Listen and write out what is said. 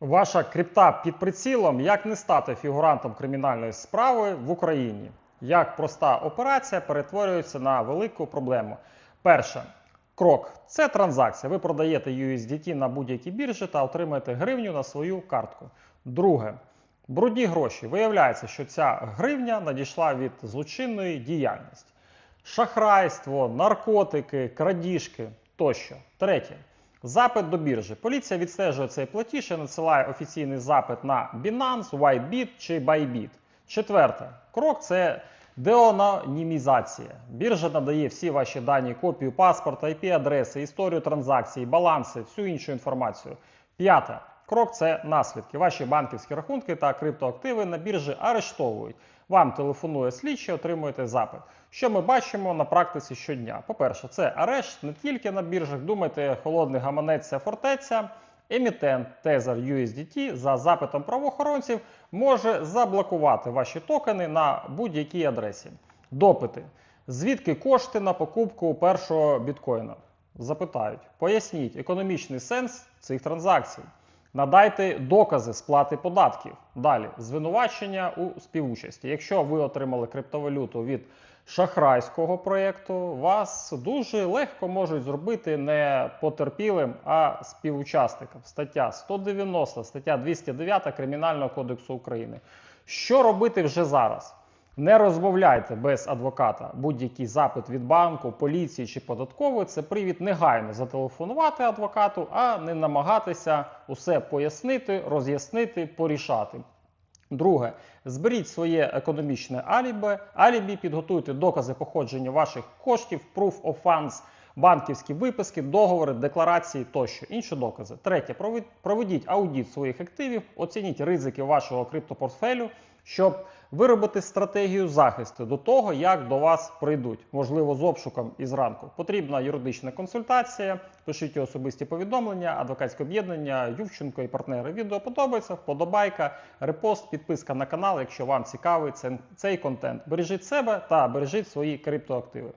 Ваша крипта під прицілом, як не стати фігурантом кримінальної справи в Україні? Як проста операція перетворюється на велику проблему? Перше. Крок це транзакція. Ви продаєте USDT на будь-якій біржі та отримаєте гривню на свою картку. Друге. Брудні гроші. Виявляється, що ця гривня надійшла від злочинної діяльності. Шахрайство, наркотики, крадіжки тощо. Третє. Запит до біржі. Поліція відстежує цей платіж і надсилає офіційний запит на Binance, Whitebit чи Bybit. Четверте. Крок це деанонімізація. Біржа надає всі ваші дані, копію паспорта, IP-адреси, історію транзакцій, баланси, всю іншу інформацію. П'яте. Крок це наслідки. Ваші банківські рахунки та криптоактиви на біржі арештовують. Вам телефонує слідчий, отримуєте запит. Що ми бачимо на практиці щодня? По-перше, це арешт не тільки на біржах. Думайте, холодний гаманець фортеця. Емітент Tether USDT за запитом правоохоронців може заблокувати ваші токени на будь-якій адресі. Допити. Звідки кошти на покупку першого біткоїна? Запитають. Поясніть економічний сенс цих транзакцій. Надайте докази сплати податків. Далі звинувачення у співучасті. Якщо ви отримали криптовалюту від шахрайського проєкту, вас дуже легко можуть зробити не потерпілим, а співучасником. Стаття 190, стаття 209 Кримінального кодексу України. Що робити вже зараз? Не розмовляйте без адвоката. Будь-який запит від банку, поліції чи податкової це привід негайно зателефонувати адвокату, а не намагатися усе пояснити, роз'яснити, порішати. Друге, зберіть своє економічне алібі, алібі, підготуйте докази походження ваших коштів, proof of funds, банківські виписки, договори, декларації тощо, інші докази. Третє, провед- проведіть аудит своїх активів, оцініть ризики вашого криптопортфелю, щоб виробити стратегію захисту до того, як до вас прийдуть, можливо, з обшуком і зранку. Потрібна юридична консультація. Пишіть особисті повідомлення, адвокатське об'єднання, Ювченко і партнери. Відео подобається, вподобайка, репост, підписка на канал, якщо вам цікавий цей контент. Бережіть себе та бережіть свої криптоактиви.